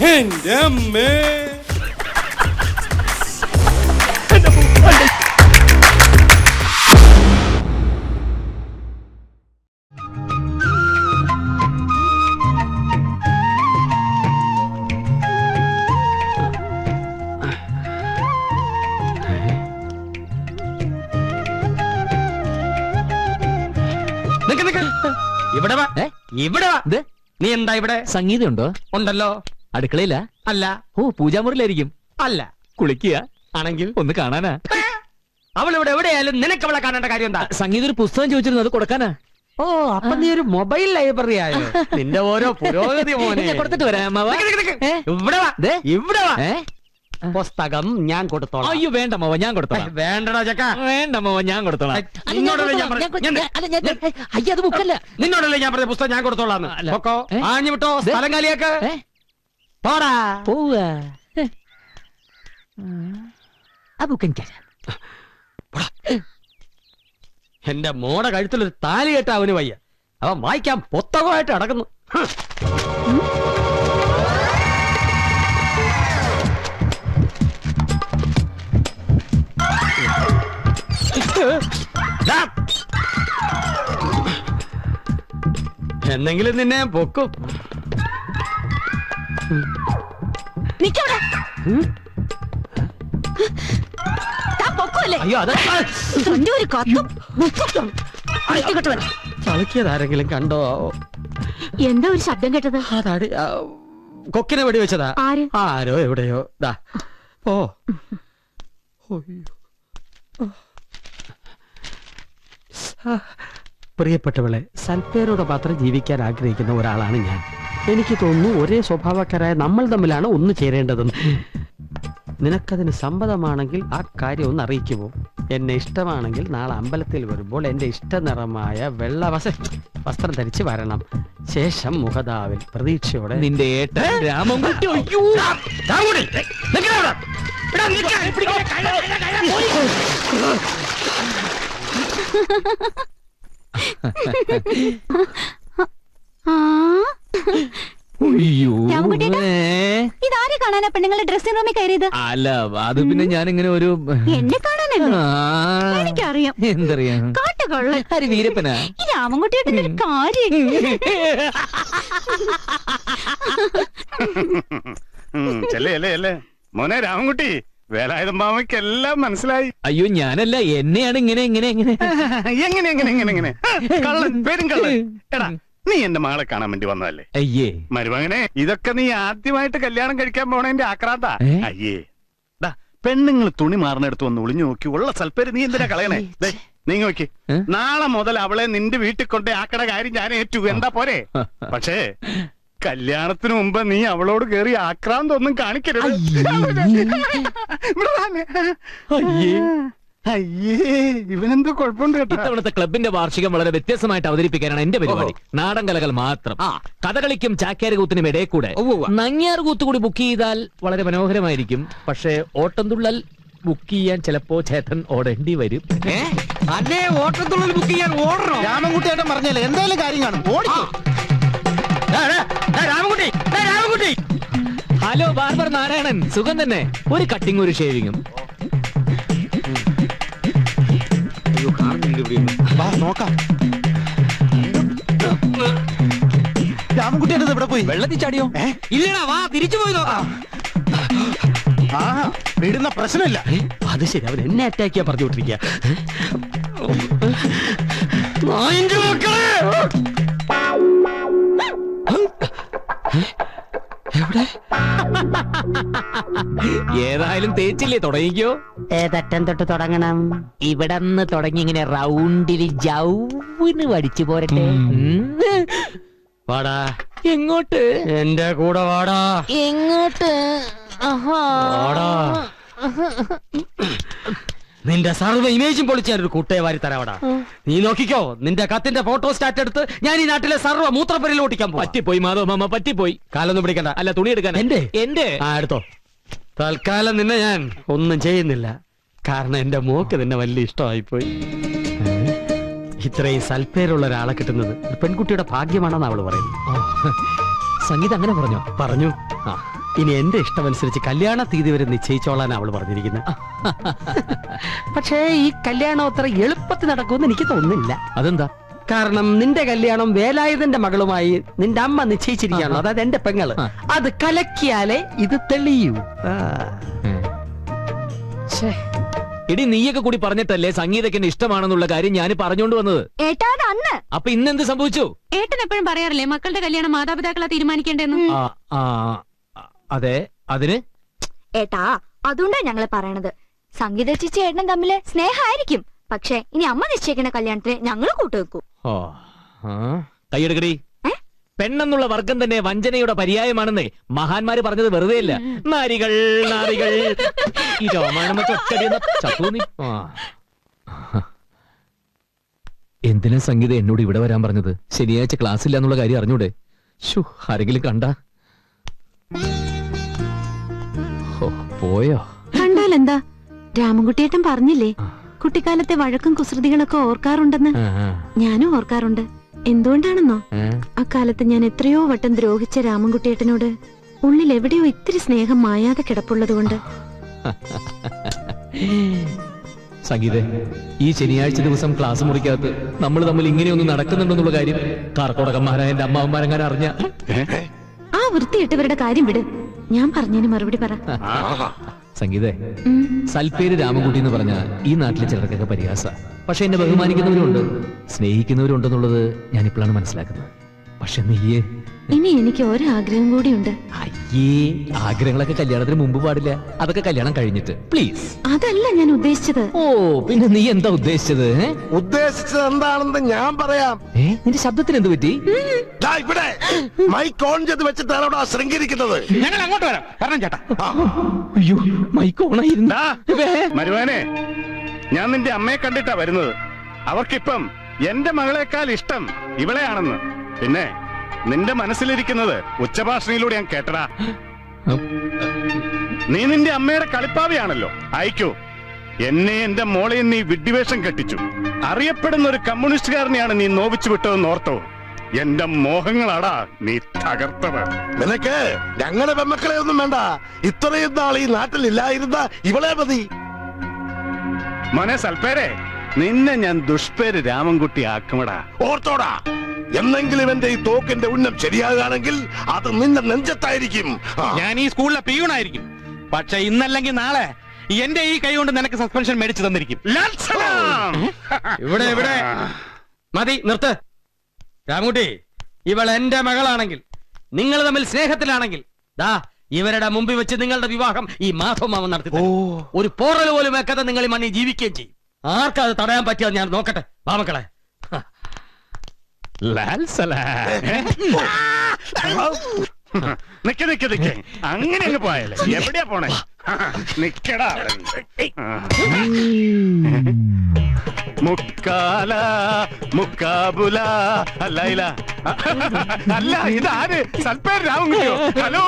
എന്റെ അമ്മേ. ഇവിടെ വാ? ഇവിടെ വാ. നീ എന്താ ഇവിടെ? സംഗീതം ഉണ്ടോ ഉണ്ടല്ലോ. അടുക്കളയില അല്ല ഓ പൂജാമുറിയിലായിരിക്കും അല്ല കുളിക്കുക ആണെങ്കിൽ ഒന്ന് കാണാനാ അവൾ ഇവിടെ എവിടെയായാലും നിനക്ക് അവളെ കാണേണ്ട കാര്യം എന്താ സംഗീത ഒരു പുസ്തകം ചോദിച്ചിരുന്നത് അത് കൊടുക്കാനാ ഓ അപ്പൊ നീ ഒരു മൊബൈൽ ലൈബ്രറി ആയോ നിന്റെ ഓരോ പുരോഗതി മോനെ ഞാൻ കൊടുത്തിട്ട് വരാം അമ്മാവ. നിക്ക് നിക്ക് നിക്ക്. ഏ? ഇവിടെ വാ ദേ. ഇവിടെ വാ ഏ? പുസ്തകം ഞാൻ കൊടുത്തോളാം അയ്യോ വേണ്ട അമ്മാവ ഞാൻ കൊടുത്തോളാം വേണ്ടടാ ചക്ക വേണ്ട അമ്മാവ ഞാൻ കൊടുത്തോളാം ഐ, ഞാൻ നിന്നോടല്ലേ ഞാൻ കൊടുത്തോളാം. പറഞ്ഞത്? ഞാൻ ഞാൻ- അല്ല, ഞാൻ- അയ്യ അത് ബുക്കല്ല നിന്നോടല്ലേ ഞാൻ പറഞ്ഞ പുസ്തകം ഞാൻ കൊടുത്തോളാം അല്ല. പൊക്കോ ഏ? ആഞ്ഞു വിട്ടോ. സ്ഥലം കാലിയാക്ക് ഏ? പോടാ. പോവുക. ആ. ബുക്ക് എനിക്കറിയാം എന്റെ മോടെ കഴുത്തിൽ ഒരു താലി കേട്ട അവന് വയ്യ. അവൻ വായിക്കാൻ പുസ്തകമായിട്ട് അടക്കുന്നു. എന്നെങ്കിലും നിന്നെ പൊക്കും. നിക്കവിടെ. താൻ പൊക്കുമല്ലേ അയ്യോ അതാ തന്റെ ഒരു കത്തും. ബുക്കും. വൃത്തികെട്ടവൻ. കളിക്കിയതാരെങ്കിലും കണ്ടോ? എന്താ ഒരു ശബ്ദം കേട്ടത്? അതാടി ആ, കൊക്കിനെ വെടി വെച്ചതാ. ആര്? ആരോ എവിടെയോ. ദാ ഓ. ആ, പ്രിയപ്പെട്ടവളെ സൽപ്പേരോട് മാത്രം ജീവിക്കാൻ ആഗ്രഹിക്കുന്ന ഒരാളാണ് ഞാൻ. എനിക്ക് തോന്നുന്നു ഒരേ സ്വഭാവക്കാരായ നമ്മൾ തമ്മിലാണ് ഒന്ന് ചേരേണ്ടതെന്ന്. നിനക്കതിന് സമ്മതമാണെങ്കിൽ ആ കാര്യം ഒന്ന് അറിയിക്കുമോ? എന്നെ ഇഷ്ടമാണെങ്കിൽ നാളെ അമ്പലത്തിൽ വരുമ്പോൾ എന്റെ ഇഷ്ടനിറമായ വെള്ള വസ വസ്ത്രം ധരിച്ച് വരണം. ശേഷം മുഖതാവിൽ പ്രതീക്ഷയോടെ നിന്റെ ഏട്ടൻ രാമൻകുട്ടി അയ്യോ! ആ? ഇതാരെ കാണാനാ പെണ്ണുങ്ങളുടെ ഡ്രസ്സിംഗ് റൂമിൽ കയറിയത്? അല്ല അത് പിന്നെ ഞാൻ ഇങ്ങനെ ഒരു എന്നെ കാണാനല്ലേ? എനിക്കറിയാം. എന്തറിയാം? കാട്ടുകൊള്ളൻ ആര് വീരപ്പനാ? ഈ രാമൻകുട്ടിയുടെ ഒരു കാര്യം. മോനെ രാമൻകുട്ടി വേലായുധം മാമയ്ക്ക് എല്ലാം മനസ്സിലായി. അയ്യോ ഞാനല്ല എന്നെയാണ് ഇങ്ങനെ ഇങ്ങനെ ഇങ്ങനെ. എങ്ങനെ എങ്ങനെ എങ്ങനെ എങ്ങനെ? കള്ളൻ പേരും കള്ളൻ. എടാ നീ എന്റെ മകളെ കാണാൻ വേണ്ടി വന്നതല്ലേ? അയ്യേ. മരുമകനെ ഇതൊക്കെ നീ ആദ്യമായിട്ട് കല്യാണം കഴിക്കാൻ പോണേന്റെ ആക്രാന്ത. ഏ? അയ്യേ. പെണ്ണുങ്ങൾ തുണി മാറിനടുത്ത് വന്ന് ഒളിഞ്ഞു നോക്കി. ഉള്ള സൽപ്പേര് നീ എന്തിനാ കളയണേ? ദേ, നീ നോക്കി. ഏ? നാളെ മുതൽ അവളെ നിന്റെ വീട്ടിൽ കൊണ്ട് ആക്കട കാര്യം ഞാൻ ഏറ്റു. എന്താ പോരെ? പക്ഷേ കല്യാണത്തിന് മുമ്പ് നീ അവളോട് കേറി ആക്രാന്തം ഒന്നും കാണിക്കരുത് ഇവിടെ വാ. അയ്യേ. അയ്യേ ഇവനെന്തോ കുഴപ്പമുണ്ട് കേട്ടോ. ഇത്തവണത്തെ ക്ലബിന്റെ വാർഷികം വളരെ വ്യത്യസ്തമായിട്ട് അവതരിപ്പിക്കാനാണ് എന്റെ പരിപാടി. നാടൻ കലകൾ മാത്രം. ആ. കഥകളിക്കും ചാക്യാര് കൂത്തിനും ഇടയിൽ കൂടെ. നങ്ങിയാർ നങ്ങ്യാർ കൂത്ത് കൂടി ബുക്ക് ചെയ്താൽ വളരെ മനോഹരമായിരിക്കും. പക്ഷേ ഓട്ടംതുള്ളൽ ബുക്ക് ചെയ്യാൻ ചിലപ്പോ ചേട്ടൻ ഓടേണ്ടി വരും. അല്ലേ ഓട്ടത്തുള്ളിൽ ബുക്ക് ചെയ്യാൻ ഓടണോ? രാമൻകുട്ടിയേട്ടൻ പറഞ്ഞല്ലേ എന്തായാലും കാര്യം കാണും. ഓടിക്കോ. Ramankutty Ramankutty. Hello barber Narayanan. സുഖം തന്നെ? ഒരു കട്ടിങ് ഒരു ഷേവിങ്ങും വാ നോക്കാം. രാമൻകുട്ടിയേട്ടൻ ഇവിടെ പോയി? വെള്ളത്തിൽ ചാടിയോ? ഇല്ലടാ വാ തിരിച്ചു പോയി നോക്കാം. ആ വിടുന്ന പ്രശ്നമില്ല. അത് ശരി അവൻ എന്നെ അറ്റാക്ക് ചെയ്യാൻ പറഞ്ഞു വിട്ടിരിക്കുക നായിന്റെ മക്കളെ! എവിടെ? ഏതായാലും തേച്ചില്ലേ തുടങ്ങിക്കോ. ഏതറ്റം തൊട്ട് തുടങ്ങണം? ഇവിടെ നിന്ന് തുടങ്ങി ഇങ്ങനെ റൗണ്ടിൽ ജൗവിന് വടിച്ചു പോരട്ടെ. വാടാ. എങ്ങോട്ട്? എന്റെ കൂടെ വാടാ. എങ്ങോട്ട്? ആഹാ. വാടാ. നിന്റെ സർവ ഇമേജും പൊളിച്ച് ഒരു കുട്ടയെ വാരി തരാവടാ നീ നോക്കിക്കോ നിന്റെ കത്തിന്റെ ഫോട്ടോ സ്റ്റാറ്റ് എടുത്ത് ഞാൻ ഈ നാട്ടിലെ സർവ മൂത്രപ്പരിൽ ഓട്ടിക്കാൻ പറ്റിപ്പോയി മാധവ മാമ പറ്റിപ്പോയി. കാലൊന്നും പിടിക്കണ്ട. അല്ല തുണി എടുക്കാൻ. എന്റെ? എന്റെ? ആ എടുത്തോ. തൽക്കാലം നിന്നെ ഞാൻ ഒന്നും ചെയ്യുന്നില്ല. കാരണം എന്റെ മോക്ക് നിന്നെ വലിയ ഇഷ്ടമായിപ്പോയി. ഇത്രയും സൽപ്പേരുള്ള ഒരാളെ കിട്ടുന്നത് ഒരു പെൺകുട്ടിയുടെ ഭാഗ്യമാണെന്ന് അവൾ പറയുന്നു സംഗീത അങ്ങനെ പറഞ്ഞോ? പറഞ്ഞു. ആ ഇനി എന്റെ ഇഷ്ടമനുസരിച്ച് കല്യാണ തീയതി വരെ നിശ്ചയിച്ചോളാൻ അവൾ പറഞ്ഞിരിക്കുന്നത് പക്ഷേ ഈ കല്യാണം അത്ര എളുപ്പത്തിൽ നടക്കുമെന്ന് എനിക്ക് തോന്നുന്നില്ല. അതെന്താ? കാരണം നിന്റെ കല്യാണം വേലായുധന്റെ മകളുമായി നിന്റെ അമ്മ നിശ്ചയിച്ചിരിക്കുകയാണോ അതായത് എന്റെ പെങ്ങൾ. അത് കലക്കിയാലേ ഇത് തെളിയൂ. ഇടി എടി നീയൊക്കെ കൂടി പറഞ്ഞിട്ടല്ലേ സംഗീതയ്ക്ക് ഇഷ്ടമാണെന്നുള്ള കാര്യം ഞാൻ പറഞ്ഞോണ്ട് വന്നത്? ഏട്ടാ അത് അന്ന്. അപ്പൊ ഇന്നെന്ത് സംഭവിച്ചു? ഏട്ടൻ എപ്പോഴും പറയാറില്ലേ മക്കളുടെ കല്യാണം മാതാപിതാക്കളെ തീരുമാനിക്കേണ്ടെന്ന് അതെ അതിന്? ഏട്ടാ അതുകൊണ്ടാ ഞങ്ങൾ പറയണത്. സംഗീത ചേച്ചി ഏട്ടനും തമ്മിൽ സ്നേഹമായിരിക്കും. പക്ഷെ ഇനി അമ്മ നിശ്ചയിക്കുന്ന കല്യാണത്തിന് ഞങ്ങൾ കൂട്ടുവെക്കൂ. ഓ ആ, കൈയെടുക്കടി? പെണ്ണെന്നുള്ള വർഗം തന്നെ വഞ്ചനയുടെ പര്യായമാണെന്ന് മഹാന്മാര് പറഞ്ഞത് വെറുതെ അല്ല. നാരികൾ നാരികൾ. ഈ. എന്തിനാ സംഗീത എന്നോട് ഇവിടെ വരാൻ പറഞ്ഞത്? ശനിയാഴ്ച ക്ലാസ് ഇല്ല എന്നുള്ള കാര്യം അറിഞ്ഞൂടെ? ശു ആരെങ്കിലും കണ്ട? പോയോ? കണ്ടാലെന്താ? രാമൻകുട്ടിയേട്ടൻ പറഞ്ഞില്ലേ? കുട്ടിക്കാലത്തെ വഴക്കും കുസൃതികളൊക്കെ ഓർക്കാറുണ്ടെന്ന് ഞാനും ഓർക്കാറുണ്ട്. എന്തുകൊണ്ടാണെന്നോ? അക്കാലത്ത് ഞാൻ എത്രയോ വട്ടം ദ്രോഹിച്ച രാമൻകുട്ടിയേട്ടനോട് ഉള്ളിൽ എവിടെയോ ഇത്തിരി സ്നേഹം മായാതെ കിടപ്പുള്ളതുകൊണ്ട്. സംഗീത ഈ ശനിയാഴ്ച ദിവസം ക്ലാസ് മുറിക്കകത്ത് നമ്മൾ തമ്മിൽ ഇങ്ങനെയൊന്നും നടക്കുന്നുണ്ടെന്നുള്ള കാര്യം കാർക്കോടകന്മാരായ എന്റെ അമ്മാവന്മാരങ്ങനെ അറിഞ്ഞ. ആ വൃത്തിയിട്ടവരുടെ കാര്യം വിട്. ഞാൻ പറഞ്ഞതിന് മറുപടി പറ. സംഗീത. സൽപ്പേര് രാമൻകുട്ടി എന്ന് പറഞ്ഞ ഈ നാട്ടിലെ ചിലർക്കൊക്കെ പരിഹാസ. പക്ഷെ എന്നെ ബഹുമാനിക്കുന്നവരുണ്ട്. സ്നേഹിക്കുന്നവരുണ്ടെന്നുള്ളത് ഞാനിപ്പോഴാണ് മനസ്സിലാക്കുന്നത്. പക്ഷെ നീയേ ഇനി എനിക്ക് ഒരാഗ്രഹം കൂടിയുണ്ട്. അയ്യേ ആഗ്രഹങ്ങളൊക്കെ കല്യാണത്തിന് മുമ്പ് പാടില്ല. അതൊക്കെ കല്യാണം കഴിഞ്ഞിട്ട്. പ്ലീസ് അതല്ല ഞാൻ ഉദ്ദേശിച്ചത്. ഓ പിന്നെ നീ എന്താ ഉദ്ദേശിച്ചത് ഏ? ഉദ്ദേശിച്ചത് എന്താണെന്ന് ഞാൻ പറയാം. ഏ നിന്റെ ശബ്ദത്തിന് എന്ത് പറ്റി? ദാ ഇവിടെ. മൈക്ക് ഓൺ ചെയ്ത് വെച്ചിട്ടാണ് അവിടെ ശൃംഗരിക്കുന്നത് ഞങ്ങൾ അങ്ങോട്ട് വരാം. കാരണം ചേട്ടാ. അയ്യോ മൈക്ക് ഓണായിരുന്നു മരുവാനെ ഞാൻ നിന്റെ അമ്മയെ കണ്ടിട്ടാ വരുന്നത്. അവർക്കിപ്പം എന്റെ മകളെക്കാൾ ഇഷ്ടം ഇവളെയാണെന്ന്. പിന്നെ നിന്റെ മനസ്സിലിരിക്കുന്നത് ഉച്ചഭാഷണിയിലൂടെ ഞാൻ കേട്ടടാ. നീ നിന്റെ അമ്മയുടെ കളിപ്പാവിയാണല്ലോ. അയക്കൂ. എന്നെ എന്റെ മോളെ നീ വിഡ്ഡിവേഷം കെട്ടിച്ചു. അറിയപ്പെടുന്ന ഒരു കമ്മ്യൂണിസ്റ്റുകാരനെയാണ് നീ നോവിച്ചു വിട്ടതെന്ന് ഓർത്തോ? എന്റെ മോഹങ്ങളാടാ നീ തകർത്തത്. നിനക്ക് ഞങ്ങളുടെ പെമ്മക്കളെ ഒന്നും വേണ്ട. ഇത്രയും നാൾ ഈ നാട്ടിലില്ലായിരുന്ന ഇവളെ മതി. മോനെ സൽപ്പേരെ നിന്നെ ഞാൻ ദുഷ്പേര് രാമൻകുട്ടി ആക്കുമടാ. ഓർത്തോടാ. എന്നെങ്കിലും എന്റെ ഈ തോക്കിന്റെ ഉന്നം ശരിയാകാണെങ്കിൽ അത് നിന്റെ നെഞ്ചത്തായിരിക്കും. ഞാൻ ഈ സ്കൂളിലെ പിയൂണായിരിക്കും. പക്ഷെ ഇന്നല്ലെങ്കിൽ നാളെ എന്റെ ഈ കൈ കൊണ്ട് നിനക്ക് സസ്പെൻഷൻ മേടിച്ചു തന്നിരിക്കും. ഇവിടെ ഇവിടെ. മതി നിർത്ത്. രാമുട്ടി ഇവൾ എന്റെ മകളാണെങ്കിൽ നിങ്ങൾ തമ്മിൽ സ്നേഹത്തിലാണെങ്കിൽ ദാ ഇവരുടെ മുമ്പിൽ വെച്ച് നിങ്ങളുടെ വിവാഹം ഈ മാധവമാവൻ നടത്തി തരും. ഒരു പോറൽ പോലും വെക്കാതെ നിങ്ങൾ ഈ മണ്ണി ജീവിക്കുകയും ചെയ്യും. ആർക്കത് തടയാൻ പറ്റിയത് ഞാൻ നോക്കട്ടെ. വാമക്കളെ ലാൽ സലാം. നിക്ക് നിക്ക് നിക്ക്. അങ്ങനെ അങ്ങ് പോയാലേ. എവിടെയാ പോണേ? നിക്കടാ. മുക്കാല മുക്കാബുല. അല്ല ഇല്ല അല്ല ഇതാര്? സൽപ്പേർ രാമൻകുട്ടിയോ ഹലോ.